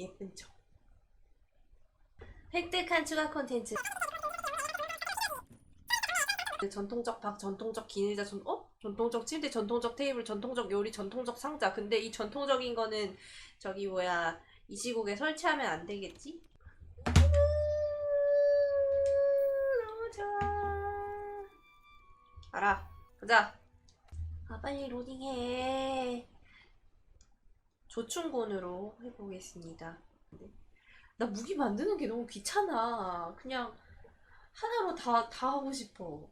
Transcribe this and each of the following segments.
예쁜 척. 획득한 추가 콘텐츠. 그 전통적 박, 전통적 기능자, 전, 어? 전통적 침대, 전통적 테이블, 전통적 요리, 전통적 상자. 근데 이 전통적인 거는 저기 뭐야 이 시국에 설치하면 안 되겠지? 음, 너무 좋아. 알아. 가자. 아 빨리 로딩해. 조충곤으로 해보겠습니다. 네. 나 무기 만드는 게 너무 귀찮아. 그냥 하나로 다, 다 하고 싶어.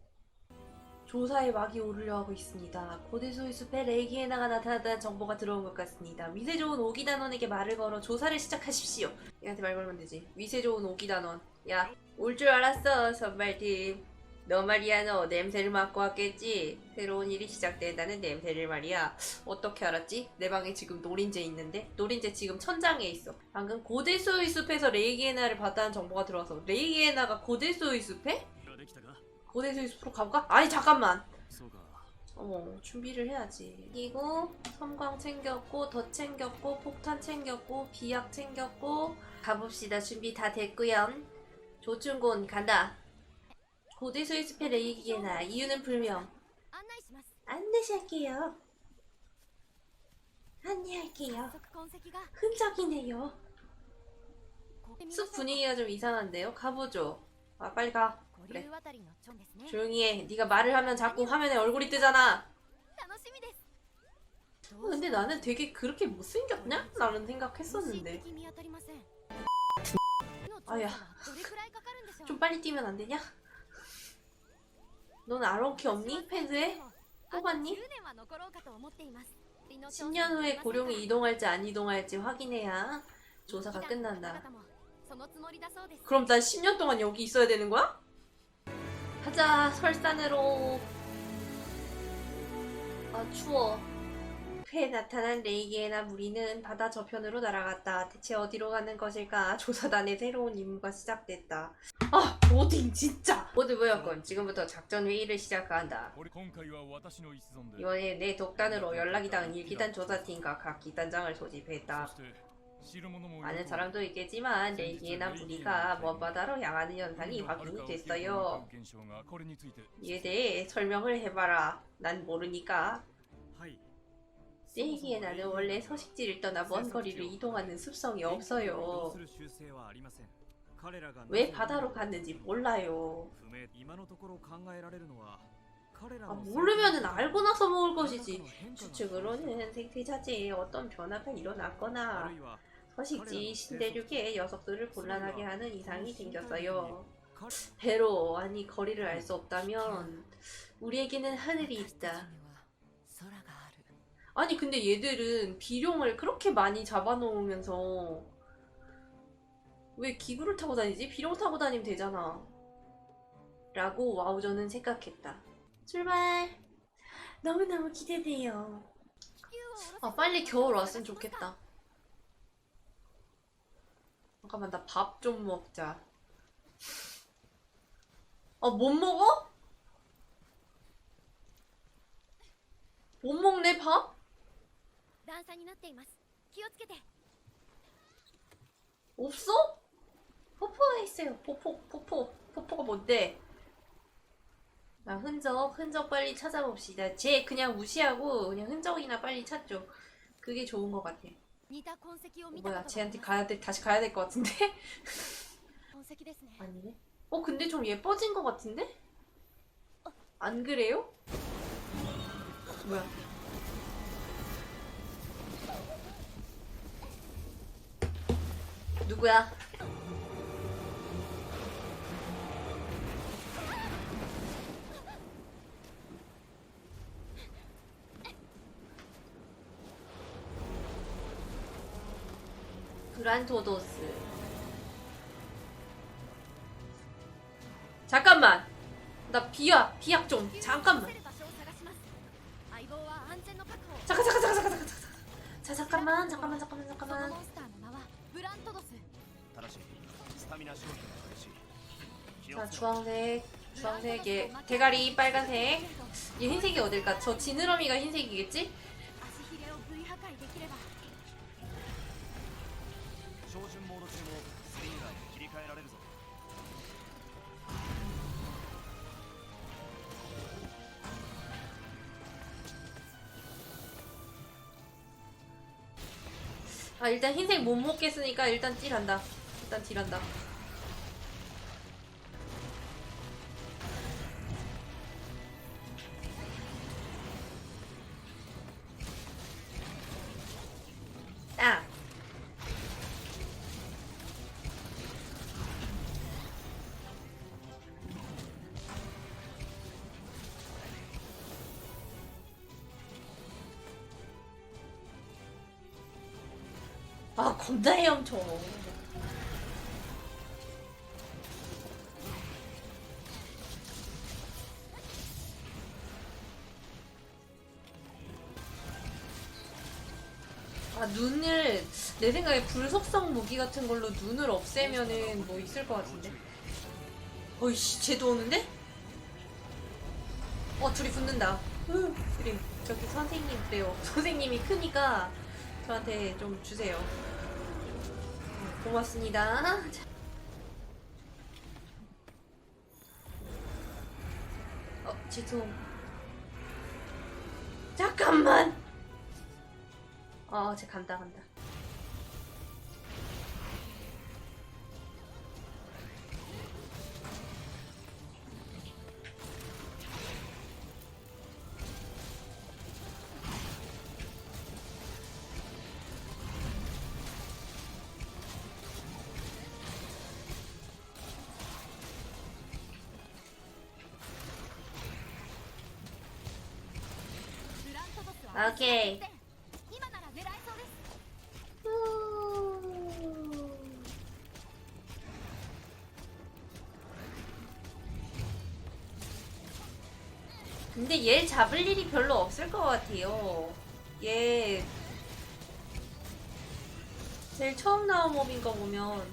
조사의 막이 오르려 하고 있습니다. 고대소의 숲에 레이기에나가 나타났다는 정보가 들어온 것 같습니다. 위세 좋은 오기 단원에게 말을 걸어 조사를 시작하십시오. 얘한테 말 걸면 되지. 위세 좋은 오기 단원. 야, 올 줄 알았어, 선발팀. 너 말이야 너 냄새를 맡고 왔겠지? 새로운 일이 시작된다는 냄새를 말이야. 어떻게 알았지? 내 방에 지금 노린재 있는데? 노린재 지금 천장에 있어. 방금 고대수의 숲에서 레이기에나를 봤다는 정보가 들어와서 레이기에나가 고대수의 숲에? 고대수의 숲으로 가볼까? 아니 잠깐만! 어머 준비를 해야지 그리고 섬광 챙겼고 더 챙겼고 폭탄 챙겼고 비약 챙겼고 가봅시다 준비 다 됐구요 조충곤 간다 고대 소유스펠 레이기에나 이유는 불명. 안내할게요. 안내할게요. 흔적이네요. 숲 분위기가 좀 이상한데요? 가보죠. 아 빨리 가. 그래. 조용히 해. 네가 말을 하면 자꾸 화면에 얼굴이 뜨잖아. 어, 근데 나는 되게 그렇게 못생겼냐? 라는 생각했었는데. 아야. 좀 빨리 뛰면 안 되냐? 넌 아로키 없니? 패드에? 뽑았니? 10년 후에 고룡이 이동할지 안 이동할지 확인해야 조사가 끝난다. 그럼 난 10년 동안 여기 있어야 되는 거야? 가자, 설산으로. 아, 추워. 앞에 나타난 레이기에나 무리는 바다 저편으로 날아갔다. 대체 어디로 가는 것일까? 조사단의 새로운 임무가 시작됐다. 아, 모딩 진짜. 모두 모였군. 지금부터 작전 회의를 시작한다. 이번에 내 독단으로 연락이 닿은 일기단 조사팀과 각 기단장을 소집했다. 많은 사람도 있겠지만 레이기에나 무리가 먼바다로 뭐 향하는 현상이 확인이 됐어요. 이에 대해 설명을 해봐라. 난 모르니까. 세이기의 나는 원래 서식지를 떠나 먼 거리를 이동하는 습성이 없어요. 왜 바다로 갔는지 몰라요. 아, 모르면은 알고 나서 먹을 것이지. 추측으로는 생태 자체에 어떤 변화가 일어났거나 서식지 신대륙의 녀석들을 곤란하게 하는 이상이 생겼어요. 배로 아니 거리를 알 수 없다면 우리에게는 하늘이 있다. 음. 아니 근데 얘들은 비룡을 그렇게 많이 잡아놓으면서 왜 기구를 타고 다니지? 비룡 타고 다니면 되잖아. 라고 와우저는 생각했다. 출발! 너무너무 기대돼요. 아 빨리 겨울 왔으면 좋겠다. 잠깐만 나 밥 좀 먹자. 아 못 먹어? 못 먹네 밥? 段差になっています気をつけて 없어? 포포가 있어요. 포포, 포포, 포포가 뭔데? 아, 흔적, 흔적 빨리 찾아봅시다. 쟤 그냥 무시하고 그냥 흔적이나 빨리 찾죠. 그게 좋은 것 같아. 似た痕跡を見た 뭐야, ことがあり 쟤한테 ます 가야 돼, 다시 가야 될 것 같은데? 痕跡ですね 아니네. 어, 근데 좀 예뻐진 것 같은데? 안 그래요? 뭐야? 누구야? 그란토도스. 잠깐만! 나 비약 비약 좀 잠깐만. 잠깐 잠깐 잠깐 잠깐 잠깐 잠깐 잠깐만 잠깐만 잠깐만 잠깐만. 자 주황색 주황색 얘 대가리 빨간색. 이 흰색이 어딜까? 저 지느러미가 흰색이겠지? 조준 모노체모 아 일단 흰색 못 먹겠으니까 일단 딜한다. 일단 딜한다. 아 겁나 헤엄쳐. 아 눈을 내 생각에 불속성 무기 같은 걸로 눈을 없애면은 뭐 있을 것 같은데. 어이씨 쟤도 오는데? 어 둘이 붙는다. 으, 둘이 저기 선생님 그래요. 선생님이 크니까 저한테 좀 주세요. 네, 고맙습니다. 자. 어, 죄송. 잠깐만. 어, 쟤 간다, 간다. 오케이. 근데 얘 잡을 일이 별로 없을 것 같아요. 얘 제일 처음 나온 몸인거 보면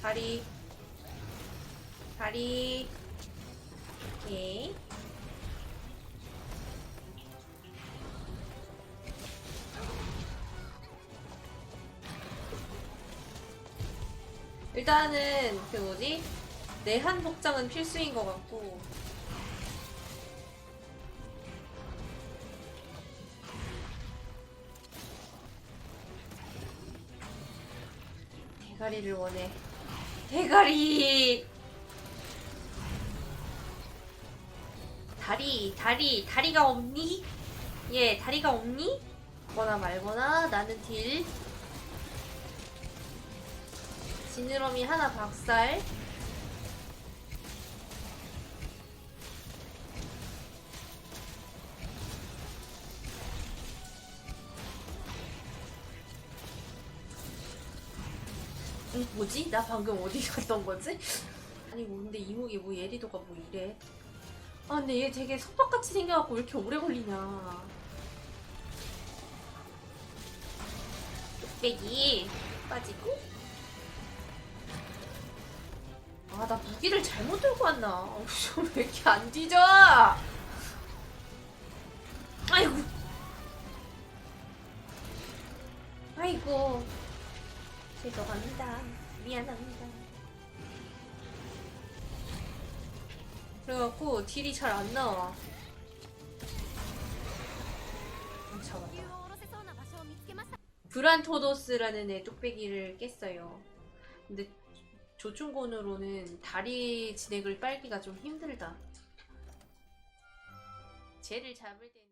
다리 다리 오케이. 일단은 그 뭐지? 내한 복장은 필수인 것 같고. 대가리를 원해. 대가리 다리 다리 다리가 없니? 예 다리가 없니? 거나 말거나 나는 딜 지느러미 하나 박살 응, 뭐지? 나 방금 어디 갔던 거지? 아니 뭐 근데 이목이 뭐 예리도가 뭐 이래 아 근데 얘 되게 석박같이 생겨갖고 왜 이렇게 오래 걸리냐. 뚝배기 빠지고. 아 나 무기를 잘못 들고 왔나. 어, 왜 이렇게 안 뒤져? 아이고. 아이고. 죄송합니다. 미안합니다 그래갖고 딜이 잘 안 나와. 음, 잡았다. 브란토도스라는 애 뚝배기를 깼어요. 근데 조충곤으로는 다리 진액을 빨기가 좀 힘들다. 쟤를 잡을 때.